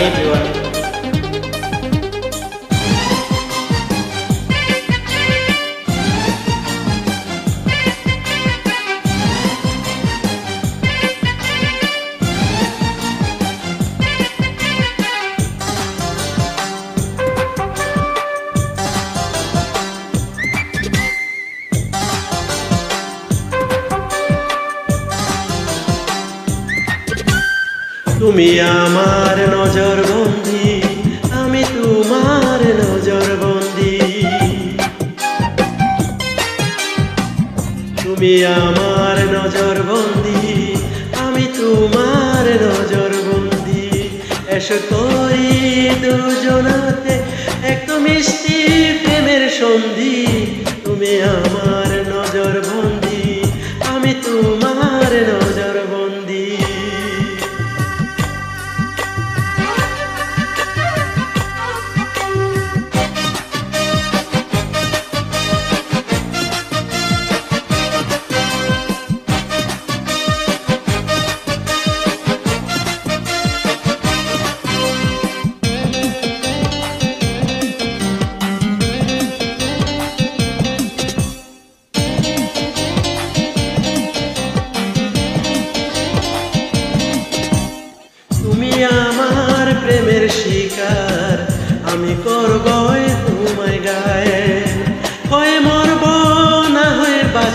everyone. তুমি আমার নজর তুমি আমার নজর বন্দি আমি তোমার নজর বন্দি এসো করি দুজনাতে একদম মিষ্টি প্রেমের সন্ধি। তুমি আমার নজর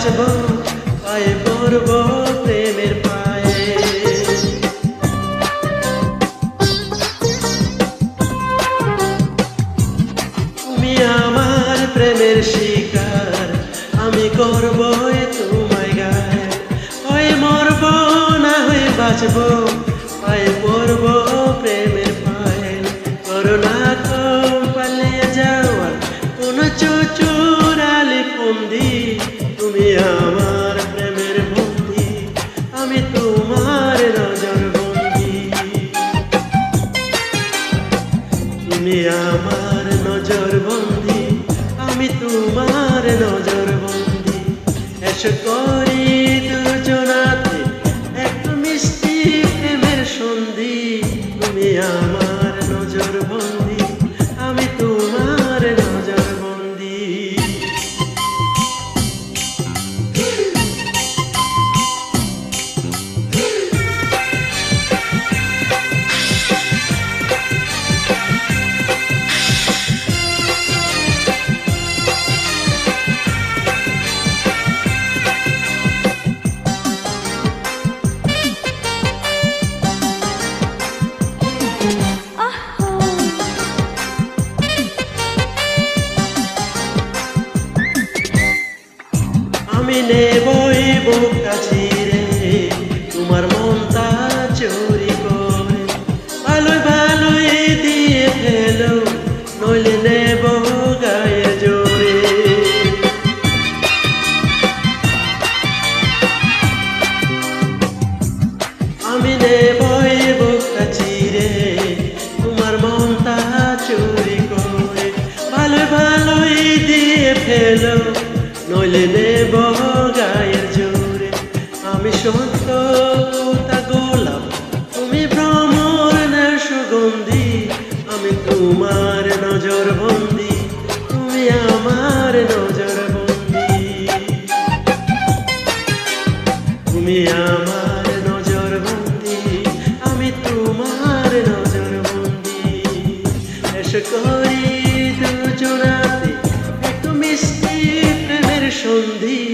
বাঁচব পায়ে পড়ব প্রেমের পায়ে। তুমি আমার প্রেমের শিকার, আমি করব তোমায় গায়ে। হয় মরব না হয়ে বাঁচব। তুমি আমার নজর বন্দি আমি তোমার নজর বন্দি এসো আমি নেবই কাছে রে। তোমার মনটা চুরি করে। ভালোই ভালোই দিয়ে ফেলো নইলে নেব তোমার নজর বন্দি। নেশা করি দুজনাতে এক মিষ্টি প্রেমের সন্ধি।